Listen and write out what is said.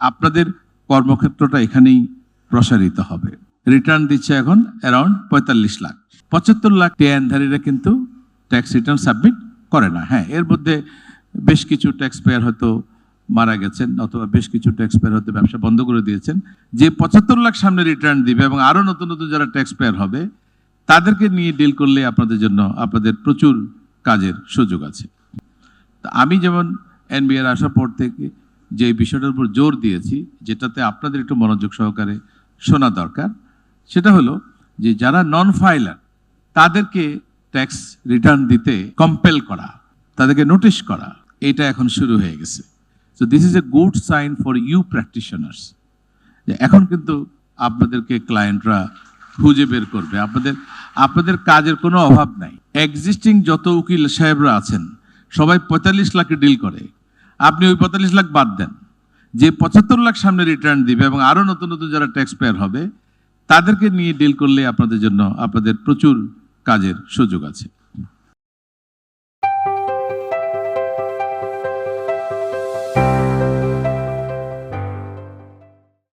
আপনাদের কর্মক্ষেত্রটা এখানেই প্রসারিত হবে। রিটার্ন দিচ্ছে এখন অ্যারাউন্ড পঁয়তাল্লিশ লাখ। পঁচাত্তর লাখ টেয়ানধারীরা কিন্তু ট্যাক্স রিটার্ন সাবমিট করে না। হ্যাঁ এর মধ্যে বেশ কিছু ট্যাক্স পেয়ার হয়তো মারা গেছেন অথবা বেশ কিছু ট্যাক্স পেয়ার হয়তো ব্যবসা বন্ধ করে দিয়েছেন। যে পঁচাত্তর লাখ সামনে রিটার্ন দিবে এবং আরও নতুন নতুন যারা ট্যাক্স পেয়ার হবে, তাদেরকে নিয়ে ডিল করলে আপনাদের জন্য আপনাদের প্রচুর কাজের সুযোগ আছে। আমি যেমন এনবিআর আসার পর থেকে যে বিষয়টার উপর জোর দিয়েছি, যেটাতে আপনাদের একটু মনোযোগ সহকারে শোনা দরকার, সেটা হলো যে যারা নন ফাইলার তাদেরকে ট্যাক্স রিটার্ন দিতে কম্পেল করা, তাদেরকে নোটিশ করা, এটা এখন শুরু হয়ে গেছে। So this is a good sign for you practitioners এখন কিন্তু আপনাদেরকে ক্লায়েন্টরা খুঁজে বের করবে। আপনাদের আপনাদের কাজের কোনো অভাব নাই। এক্সিস্টিং যত উকিল সাহেবরা আছেন, সবাই পঁয়তাল্লিশ লাখে ডিল করে। আপনি ওই পঁয়তাল্লিশ লাখ বাদ দেন। যে পঁচাত্তর লাখ সামনে রিটার্ন দিবে এবং আরও নতুন নতুন যারা ট্যাক্স পেয়ার হবে, তাদেরকে নিয়ে ডিল করলে আপনাদের জন্য, আপনাদের প্রচুর কাজের সুযোগ আছে।